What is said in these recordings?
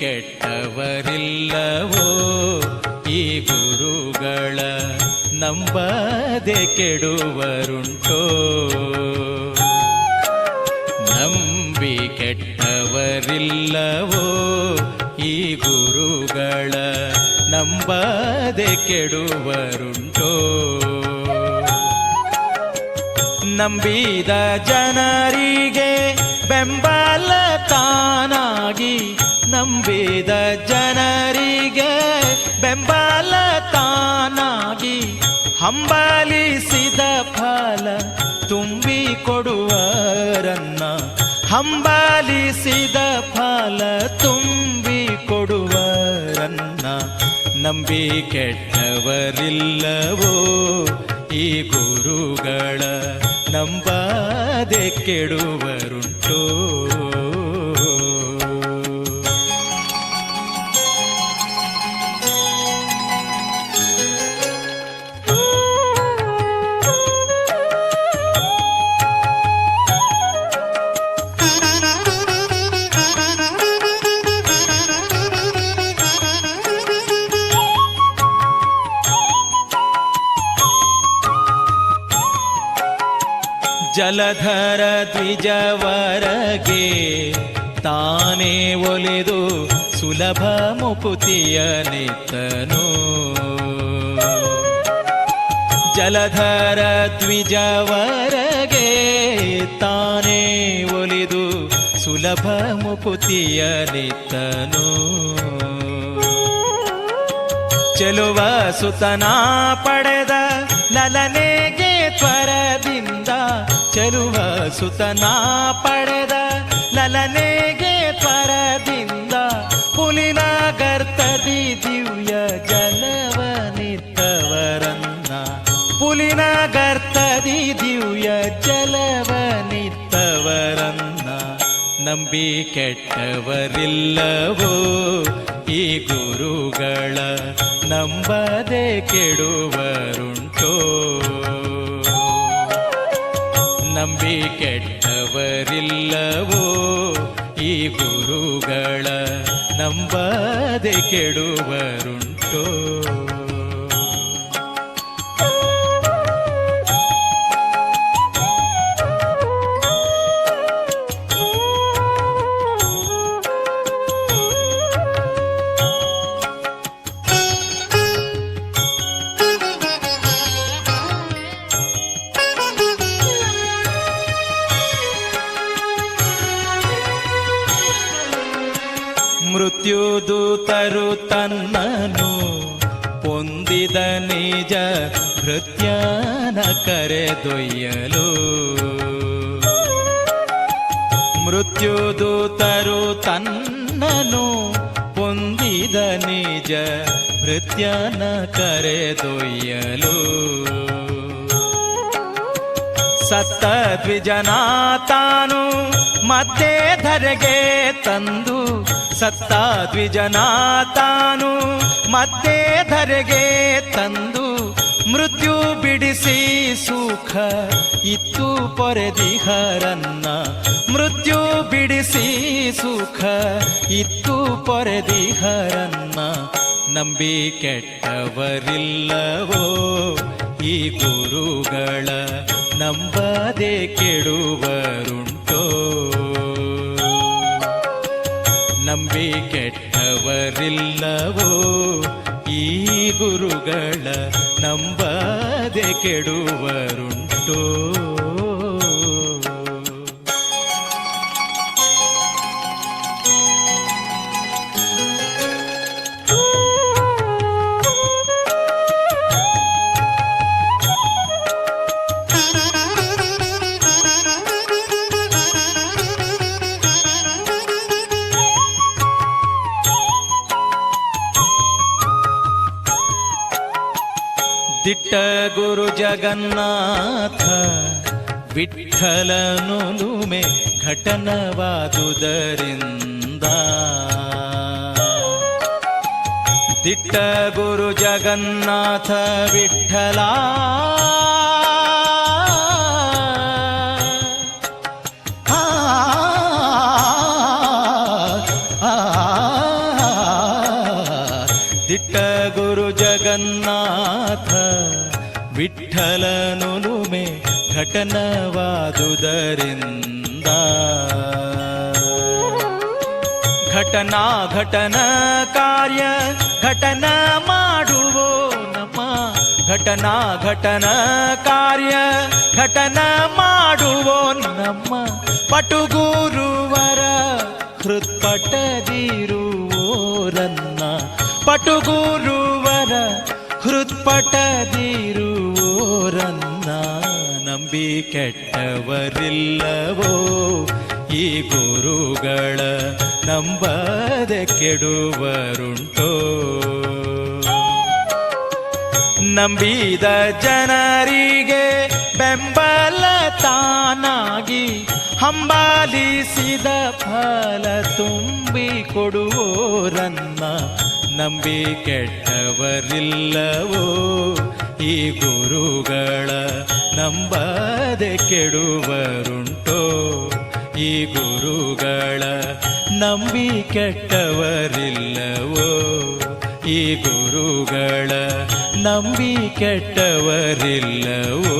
ಕೆಟ್ಟವರಿಲ್ಲವೋ ಈ ಗುರುಗಳ ನಂಬದೆ ಕೆಡುವರುಂಟೋ ನಂಬಿ ಕೆಟ್ಟವರಿಲ್ಲವೋ ಈ ಗುರುಗಳ ನಂಬದೆ ಕೆಡುವರುಂಟೋ ನಂಬಿದ ಜನರಿಗೆ ಬೆಂಬಲ ತಾನಾಗಿ ನಂಬಿದ ಜನರಿಗೆ ಬೆಂಬಲ ತಾನಾಗಿ ಹಂಬಲಿಸಿದ ಫಲ ತುಂಬಿ ಕೊಡುವರನ್ನ ಹಂಬಲಿಸಿದ ಫಲ ತುಂಬಿ ಕೊಡುವರನ್ನ ನಂಬಿ ಕೆಟ್ಟವರಿಲ್ಲವೋ ಈ ಗುರುಗಳ ನಂಬದೆ ಕೆಡುವರುಂಟೋ? ಜಲಧರ ದ್ವಿಜವರಗೆ ತಾನೇ ಒಲಿದು ಸುಲಭ ಮುಕುತಿಯ ನಿತ್ತನು. ಜಲಧರ ದ್ವಿಜವರಗೆ ತಾನೇ ಒಲಿದು ಸುಲಭ ಮುಕುತಿಯ ನಿತ್ತನು. ಚೆಲುವ ಸುತನ ಪಡೆದ ತ್ವರದಿಂದ ಚೆಲುವ ಸುತನ ಪಡೆದ ಲಲನೆಗೆ ಪರದಿಂದ ಪುಲಿನ ಗರ್ತದಿ ದಿವ್ಯ ಜಲವನಿತ್ತವರನ್ನ ಪುಲಿನ ಗರ್ತದಿ ದಿವ್ಯ ಜಲವನಿತ್ತವರನ್ನ ನಂಬಿ ಕೆಟ್ಟವರಿಲ್ಲವೋ ಈ ಗುರುಗಳ ನಂಬದೆ ಕೆಡುವರುಂಟೋ. ನಂಬಿ ಕೆಟ್ಟವರಿಲ್ಲವೋ ಈ ಗುರುಗಳ ನಂಬದೆ ಕೆಡುವರುಂಟೋ? ಮೃತ್ಯುದೂತರು ತನ್ನನು ಪೊಂದಿದ ನಿಜ ಭೃತ್ಯನ ಕರೆದೊಯ್ಯಲು. ಮೃತ್ಯುದೂತರು ತನ್ನನು ಪೊಂದಿದ ನಿಜ ಭೃತ್ಯನ ಕರೆದೊಯ್ಯಲು. ಸತ್ತ ದ್ವಿಜನ ತಾನು ಮತ್ತೆ ಧರೆಗೆ ತಂದು ಸತ್ತ ದ್ವಿಜನ ತಾನು ಮತ್ತೆ ಧರೆಗೆ ತಂದು ಮೃತ್ಯು ಬಿಡಿಸಿ ಸುಖ ಇತ್ತು ಪೊರೆದಿಹರನ್ನ ಮೃತ್ಯು ಬಿಡಿಸಿ ಸುಖ ಇತ್ತು ಪೊರೆದಿಹರನ್ನ ನಂಬಿ ಕೆಟ್ಟವರಿಲ್ಲವೋ ಈ ಗುರುಗಳ ನಂಬದೆ ಕೆಡುವರುಂಟೋ. ನಂಬಿ ಕೆಟ್ಟವರಿಲ್ಲವೋ? ಈ ಗುರುಗಳ ನಂಬದೆ ಕೆಡುವರುಂಟೋ? ಚಿಟ್ಟ ಗುರು ಜಗನ್ನಾಥ ವಿಠಲನುಮೆ ಘಟನವಾದುದರಿಂದ ದಿಟ್ಟ ಗುರು ಜಗನ್ನಾಥ ವಿಠಲ ದಿಟ್ಟ ಗುರು ಜಗನ್ನಾಥ ವಿಠಲನುಲುಮೆ ಘಟನವಾದುದರಿಂದ. ಘಟನಾ ಘಟನ ಕಾರ್ಯ ಘಟನ ಮಾಡುವೋ ನಮ್ಮ. ಘಟನಾ ಘಟನ ಕಾರ್ಯ ಘಟನ ಮಾಡುವೋ ನಮ್ಮ. ಪಟುಗುರುವರ ಹೃತ್ಪಟದಿರುವೋರನ್ನ. ಪಟುಗುರುವರ ಹೃತ್ಪಟದ ಓರನ್ನ ನಂಬಿ ಕೆಟ್ಟವರಿಲ್ಲವೋ? ಈ ಗುರುಗಳ ನಂಬದೆ ಕೆಡುವರುಂಟೋ? ನಂಬಿದ ಜನರಿಗೆ ಬೆಂಬಲ ತಾನಾಗಿ ಹಂಬಾಲಿಸಿದ ಫಲ ತುಂಬಿ ಕೊಡುವೋರನ್ನ ನಂಬಿ ಕೆಟ್ಟವರಿಲ್ಲವೋ ಈ ಗುರುಗಳ ನಂಬದೆ ಕೆಡುವರುಂಟೋ? ಈ ಗುರುಗಳ ನಂಬಿ ಕೆಟ್ಟವರಿಲ್ಲವೋ ಈ ಗುರುಗಳ ನಂಬಿ ಕೆಟ್ಟವರಿಲ್ಲವೋ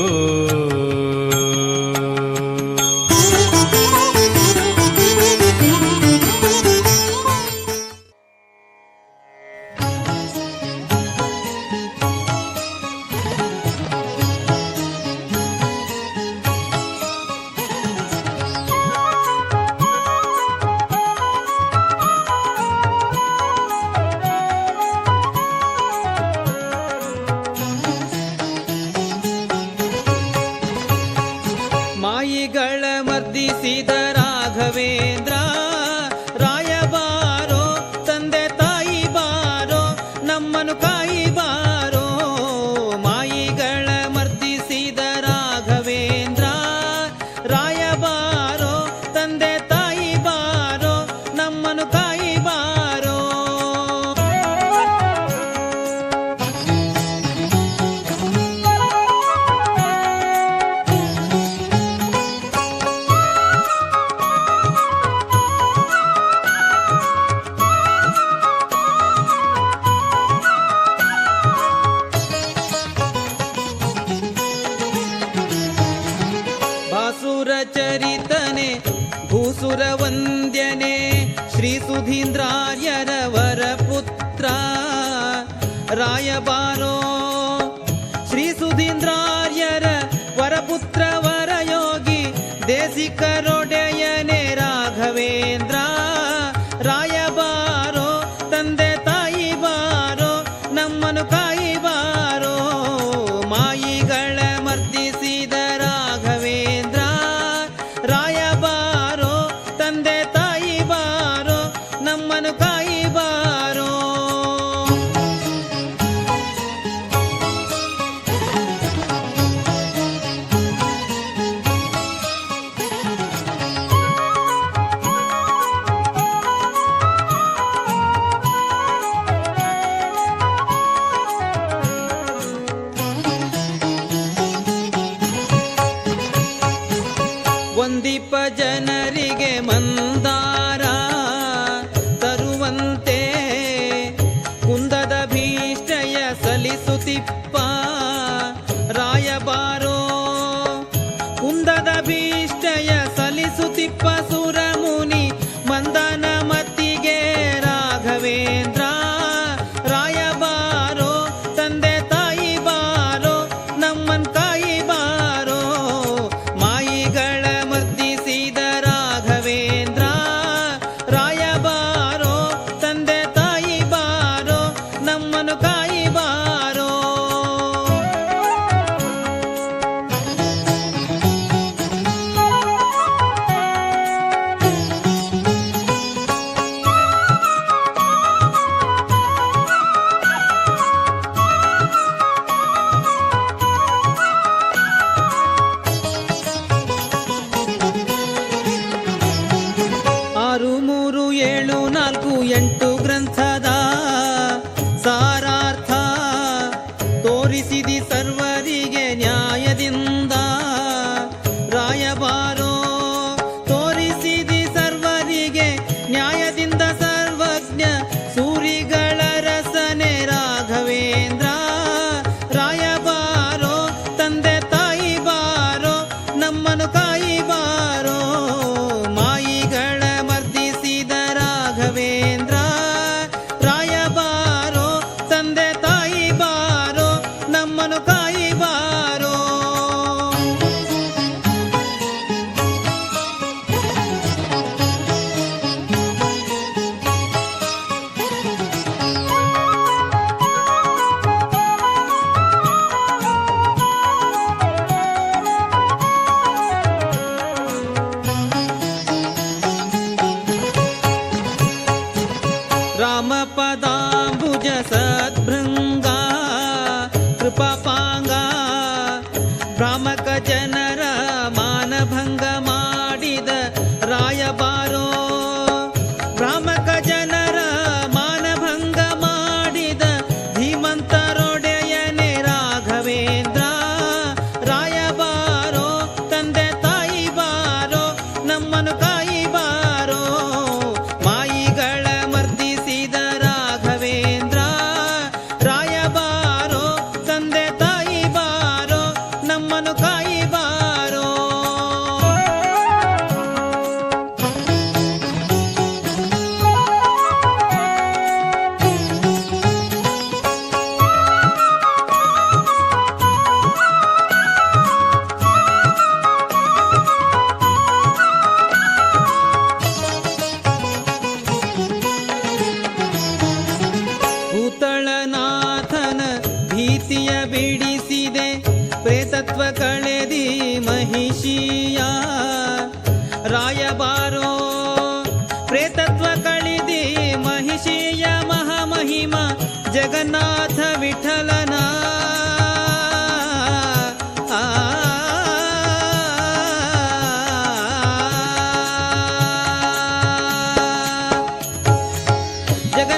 ಸ್ತುತಿ ಪಾ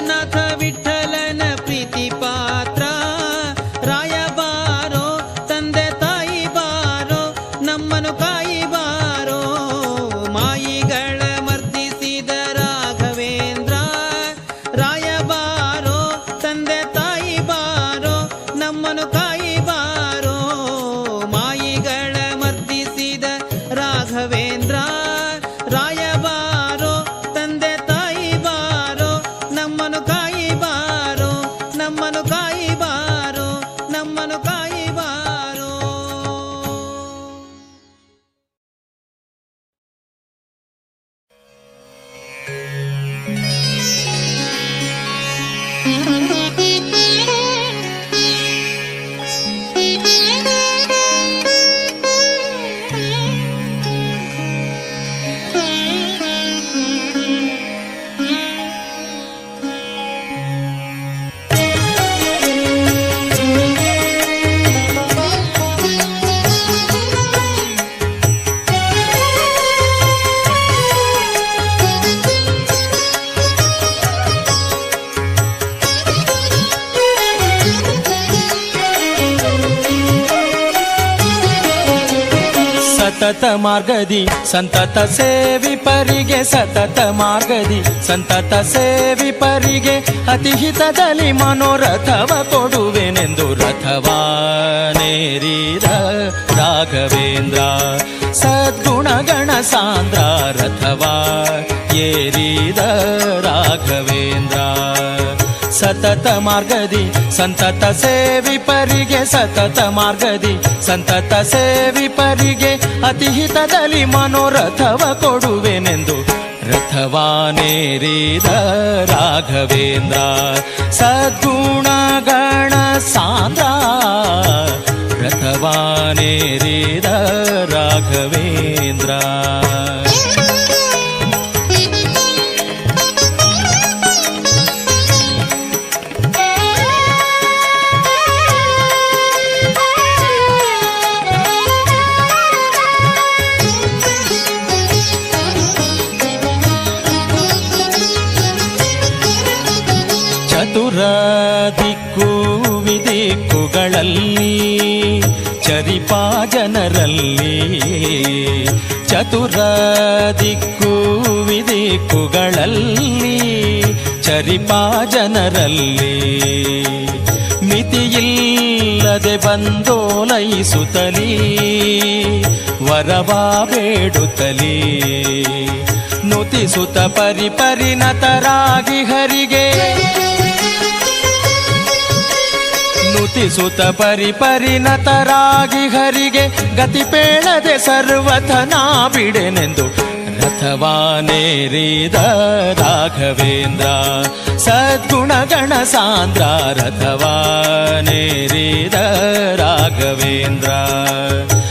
ಜಗನ್ನಾಥ ಮಾರ್ಗದಿ. ಸಂತತ ಸೇವಿಪರಿಗೆ ಸತತ ಮಾರ್ಗದಿ. ಸಂತತ ಸೇವಿಪರಿಗೆ ಅತಿ ಹಿತದಲ್ಲಿ ಮನೋರಥವ ಕೊಡುವೆನೆಂದು ರಥವಾನೇರಿದ ರಾಘವೇಂದ್ರ. ಸದ್ಗುಣಗಣ ಸಾಂದ್ರ ರಥವಾ ಏರಿದ ರಾಘವೇಂದ್ರ. ಸತತ ಮಾರ್ಗದಿ, ಸಂತತ ಸೇವಿಪರಿಗೆ ಸತತ ಮಾರ್ಗದಿ, ಸಂತತ ಸೇವಿ ಪರಿಗೆ ಅತಿಹಿತದಲ್ಲಿ ಮನೋರಥವ ಕೊಡುವೆನೆಂದು ರಥವಾನೇರಿದ ರಾಘವೇಂದ್ರ, ಸದ್ಗುಣಗಣ ಸಾಂದ್ರ, ರಥವಾನೇರಿದ ರಾಘವೇಂದ್ರ. ವಿದಿಕ್ಕುಗಳಲ್ಲಿ ಚರಿಪಾ ಜನರಲ್ಲಿ, ಚತುರ ದಿಕ್ಕು ವಿದಿಕ್ಕುಗಳಲ್ಲಿ, ಚರಿಪಾ ಜನರಲ್ಲಿ, ಮಿತಿಯಿಲ್ಲದೆ ಬಂದೋಲೈಸುತ್ತಲೀ, ವರವಾ ಬೇಡುತ್ತಲೀ, ನುತಿಸುತ್ತ ಪರಿಪರಿಣತರಾಗಿ ಹರಿಗೆ. ನುತಿಸುತ ಪರಿ ಪರಿಣತರಾಗಿ ಹರಿಗೆ ಗತಿ ಪೇಳದೆ ಸರ್ವಥನಾ ಬಿಡೆನೆಂದು ರಥವಾನೇರಿದ ರಾಘವೇಂದ್ರ ಸದ್ಗುಣಗಣ ಸಾಂದ್ರ ರಥವಾನೇರಿದ ರಾಘವೇಂದ್ರ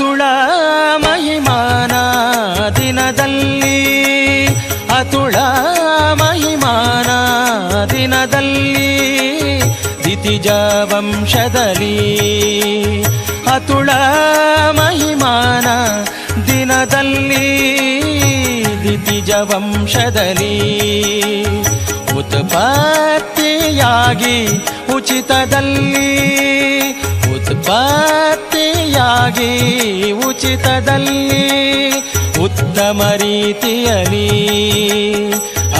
ಅತುಳ ಮಹಿಮಾನ ದಿನದಲ್ಲಿ. ಅತುಳ ಮಹಿಮಾನ ದಿನದಲ್ಲಿ ದಿತಿಜ ವಂಶದಲ್ಲಿ. ಅತುಳ ಮಹಿಮಾನ ದಿನದಲ್ಲಿ ದಿತಿಜ ವಂಶದಲ್ಲಿ. ಉತ್ಪತ್ತಿಯಾಗಿ ಉಚಿತದಲ್ಲಿ. ಉತ್ಪತ್ತಿಯಾಗಿ ಉಚಿತದಲ್ಲಿ ಉತ್ತಮ ರೀತಿಯಲ್ಲಿ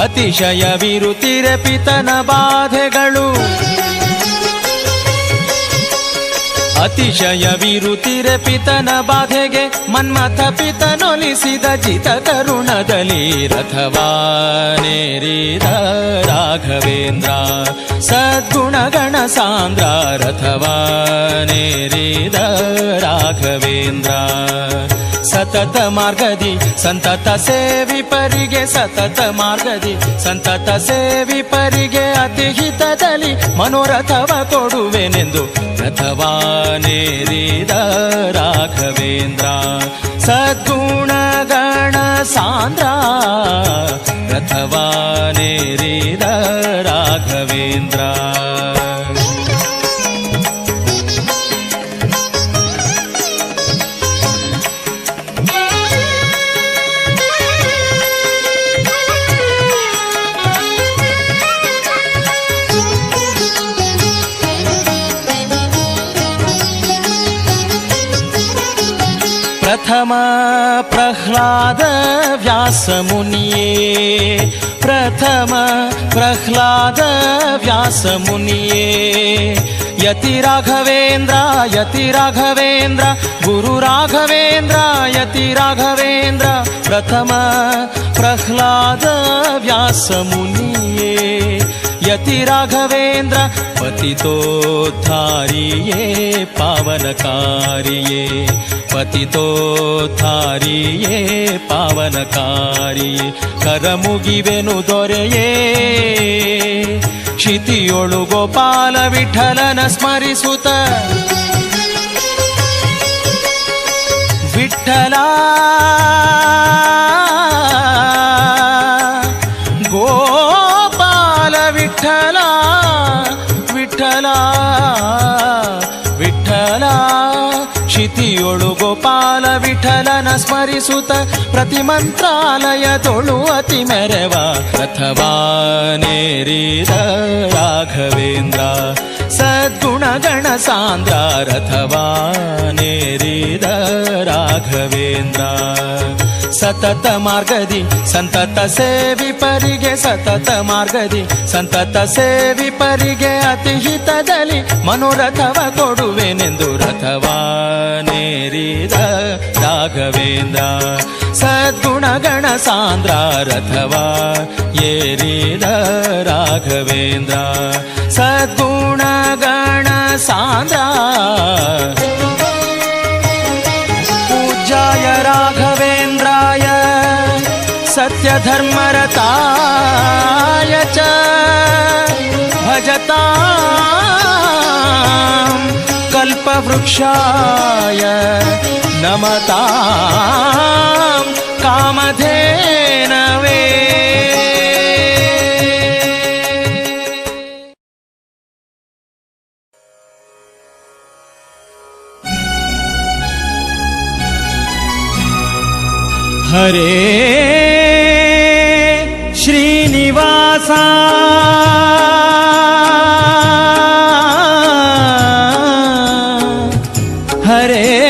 ಅತಿಶಯ ವಿರುತಿರೆ ಪಿತನ ಬಾಧೆಗಳು. ಅತಿಶಯ ವಿರುತಿರೆ ಪಿತನ ಬಾಧೆಗೆ ಮನ್ಮಥ ಪಿತನೊಲಿಸಿದ ಜಿತ ಕರುಣದಲ್ಲಿ ರಥವಾನೇರಿದ ರಾಘವೇಂದ್ರ. ಸದ್ಗುಣಗಣ ಸಾಂದ್ರ ರಥವಾನೇರಿದ ರಾಘವೇಂದ್ರ. ಸತತ ಮಾರ್ಗದಿ, ಸಂತತ ಸೇವಿ ಪರಿಗೆ ಸತತ ಮಾರ್ಗದಿ, ಸಂತತ ಸೇವಿ ಪರಿಗೆ ಅತಿ ಹಿತದಲ್ಲಿ ಮನೋರಥವ ಕೊಡುವೆನೆಂದು ರಥವಾನೇರಿದ ರಾಘವೇಂದ್ರ. ಸದ್ಗುಣಗಣ ಸಾಂದ್ರ ರಥವಾನೇರಿದ ರಾಘವೇಂದ್ರ. ಪ್ರಥಮ ಪ್ರಹ್ಲಾದ ವ್ಯಾಸ ಮುನಿಯೇ ಪ್ರಥಮ ಪ್ರಹ್ಲಾದ ವ್ಯಾಸ ಮುನಿಯೇ ಯತಿ ರಾಘವೇಂದ್ರ ಯತಿ ರಾಘವೇಂದ್ರ ಗುರು ರಾಘವೇಂದ್ರ ಯತಿ ರಾಘವೇಂದ್ರ ಪ್ರಥಮ ಪ್ರಹ್ಲಾದ ವ್ಯಾಸ ಮುನಿಯೇ ಯತಿ ರಾಘವೇಂದ್ರ ಪತಿತೋದ್ಧಾರಿಯೇ ಪಾವನಕಾರಿಯೇ ಪತಿತೋದ್ಧಾರಿಯೇ ಪಾವನಕಾರಿಯೇ ಕರಮುಗಿವೆನು ದೊರೆಯೇ. ಕ್ಷಿತಿಯೊಳು ಗೋಪಾಲ ವಿಠಲನ ಸ್ಮರಿಸುತ್ತ ವಿಠಲ ವಿಠಲನ ಸ್ಮರಿಸುತ್ತ ಪ್ರತಿ ಮಂತ್ರಾಲಯ ತೊಳು ಅತಿ ಮೆರವ. ಅಥವಾ ನೇರಿದ ರಾಘವೇಂದ್ರ ಸದ್ಗುಣಗಣ ಸಾಂದ್ರ ರಥವಾ ನೇರಿದ ರಾಘವೇಂದ್ರ. ಸತತ ಮಾರ್ಗದಿ, ಸಂತತ ಸೇವಿ ಪರಿಗೆ, ಸತತ ಮಾರ್ಗದಿ, ಸಂತತ ಸೇವಿ ಪರಿಗೆ ಅತಿ ಹಿತದಲ್ಲಿ ಮನೋರಥವ ಕೊಡುವೆನೆಂದು ರಥವಾ गिरीद राघवेन्द्र सद्गुणगण सान्द्रा रथवा येरीद राघवेन्द्र सद्गुणगण सान्द्रा पूज्याय राघवेन्द्राय सत्यधर्मरता वृक्षाय नमतां कामधेनवे। हरे हरे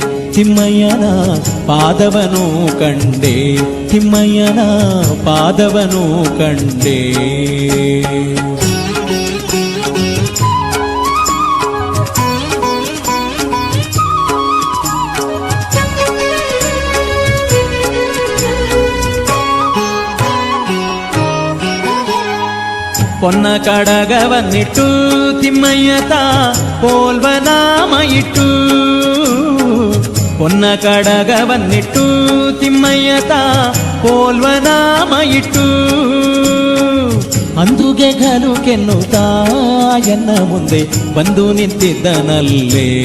ತಿಮ್ಮಯ್ಯನ ಪಾದವನು ಕಂಡೆ ತಿಮ್ಮಯ್ಯನ ಪಾದವನು ಕಂಡೆ ಪೊನ್ನ ಕಡಗವನ್ನಿಟ್ಟು ತಿಮ್ಮಯ್ಯತ ಪೋಲ್ವ ನಾಮ ಪೊನ್ನ ಕಡಗವನ್ನಿಟ್ಟು ತಿಮ್ಮಯ್ಯತ ಪೋಲ್ವ ನಾಮ ಇಟ್ಟು. ಅಂದುಗೆ ಘಲು ಕೆನ್ನುತ್ತಾಯನ್ನ ಮುಂದೆ ಬಂದು ನಿಂತಿದ್ದನಲ್ಲೇ.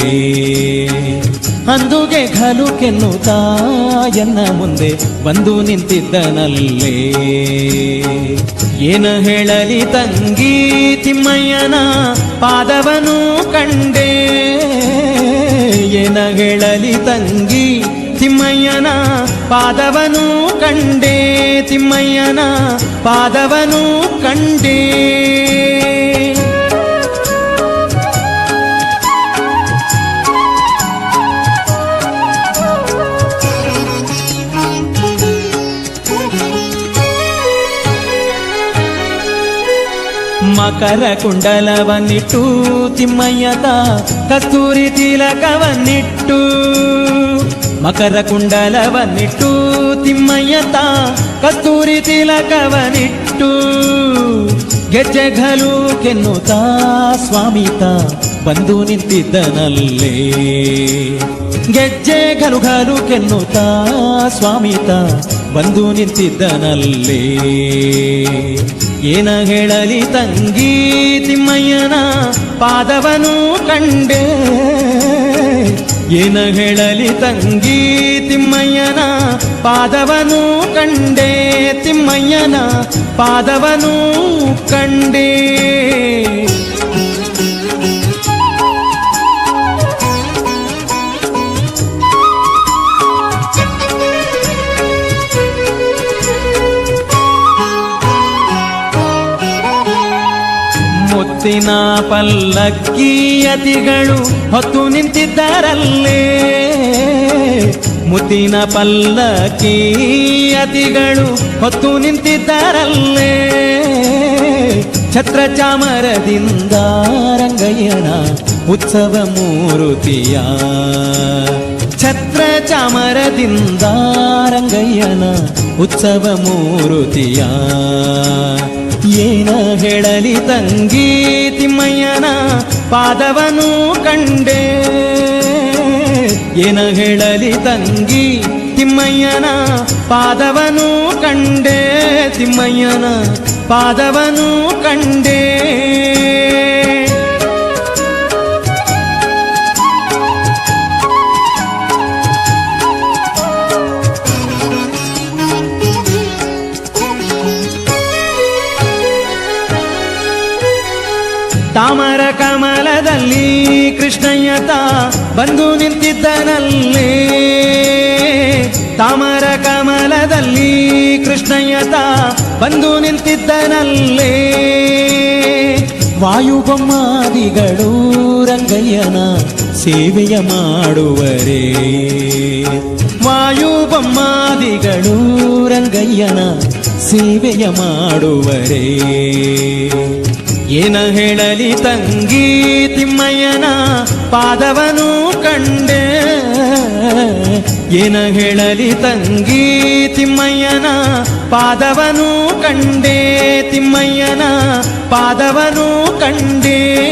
ಅಂದುಗೆ ಘಲು ಕೆನ್ನುತ್ತಾಯನ್ನ ಮುಂದೆ ಬಂದು ನಿಂತಿದ್ದನಲ್ಲೇ. ಏನು ಹೇಳಲಿ ತಂಗಿ ತಿಮ್ಮಯ್ಯನ ಪಾದವನು ಕಂಡೆ. ಹೇಳಲಿ ತಂಗಿ ತಿಮ್ಮಯ್ಯನ ಪಾದವನು ಕಂಡೇ ತಿಮ್ಮಯ್ಯನ ಪಾದವನು ಕಂಡೆ. ಮಕರ ಕುಂಡಲವನ್ನಿಟ್ಟು ತಿಮ್ಮಯ್ಯತ ಕಸ್ತೂರಿ ತಿಲಕವನ್ನಿಟ್ಟು ಮಕರ ಕುಂಡಲವನ್ನಿಟ್ಟು ತಿಮ್ಮಯ್ಯತ ಕಸ್ತೂರಿ ತಿಲಕವನ್ನಿಟ್ಟು, ಗೆಜ್ಜೆಗಳು ಕೆನ್ನುತ್ತಾ ಸ್ವಾಮಿತ ಬಂದು ನಿಂತಿದ್ದನಲ್ಲೇ. ಗೆಜ್ಜೆ ಘಲು ಗಲು ಕೆನ್ನುತ್ತಾ ಸ್ವಾಮಿತ ಬಂದು ನಿಂತಿದ್ದನಲ್ಲಿ. ಏನ ಹೇಳಲಿ ತಂಗಿ ತಿಮ್ಮಯ್ಯನ ಪಾದವನು ಕಂಡೆ. ಏನ ಹೇಳಲಿ ತಂಗಿ ತಿಮ್ಮಯ್ಯನ ಪಾದವನು ಕಂಡೆ. ತಿಮ್ಮಯ್ಯನ ಪಾದವನು ಕಂಡೆ. ಮುತ್ತಿನ ಪಲ್ಲಕ್ಕಿಯತಿಗಳು ಹೊತ್ತು ನಿಂತಿದ್ದರಲ್ಲೇ. ಮುತ್ತಿನ ಪಲ್ಲಕ್ಕಿಯತಿಗಳು ಹೊತ್ತು ನಿಂತಿದ್ದರಲ್ಲೇ. ಛತ್ರ ಚಾಮರದಿಂದ ರಂಗಯ್ಯನ ಉತ್ಸವ ಮೂರುತಿಯ. ಛತ್ರ ಚಾಮರದಿಂದ ರಂಗಯ್ಯನ ಉತ್ಸವ ಮೂರುತಿಯ. ಏನ ಹೇಳಲಿ ತಂಗಿ ತಿಮ್ಮಯ್ಯನ ಪಾದವನು ಕಂಡೆ. ಏನ ಹೇಳಲಿ ತಂಗಿ ತಿಮ್ಮಯ್ಯನ ಪಾದವನು ಕಂಡೆ. ತಿಮ್ಮಯ್ಯನ ಪಾದವನು ಕಂಡೆ. ಕೃಷ್ಣಯ್ಯತ ಬಂದು ನಿಂತಿದ್ದನಲ್ಲಿ. ತಾಮರ ಕಮಲದಲ್ಲಿ ಕೃಷ್ಣಯ್ಯತ ಬಂದು ನಿಂತಿದ್ದನಲ್ಲಿ. ವಾಯುಬೊಮ್ಮಾದಿಗಳು ರಂಗಯ್ಯನ ಸೇವೆಯ ಮಾಡುವರೇ. ವಾಯುಬೊಮ್ಮಾದಿಗಳು ರಂಗಯ್ಯನ ಸೇವೆಯ ಮಾಡುವರೇ. ಏನ ಹೇಳಲಿ ತಂಗಿ ತಿಮ್ಮಯ್ಯನ ಪಾದವನು ಕಂಡೆ. ಏನ ಹೇಳಲಿ ತಂಗಿ ತಿಮ್ಮಯ್ಯನ? ಪಾದವನು ಕಂಡೆ ತಿಮ್ಮಯ್ಯನ. ಪಾದವನು ಕಂಡೆ.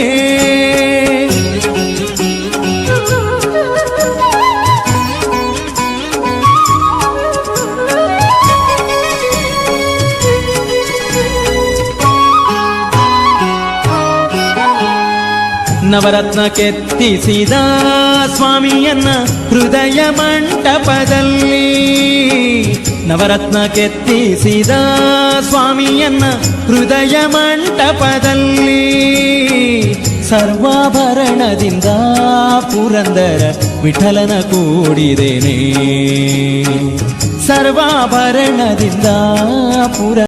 ನವರತ್ನ ಕೆತ್ತಿಸಿದ ಸ್ವಾಮಿಯನ್ನ ಹೃದಯ ಮಂಟಪದಲ್ಲಿ ನವರತ್ನ ಕೆತ್ತಿಸಿದ ಸ್ವಾಮಿಯನ್ನ ಹೃದಯ ಮಂಟಪದಲ್ಲಿ ಸರ್ವಾಭರಣದಿಂದ ಪುರಂದರ ವಿಠಲನ ಕೂಡಿದೇನೆ. ಸರ್ವಾಭರಣದಿಂದ ಪುರ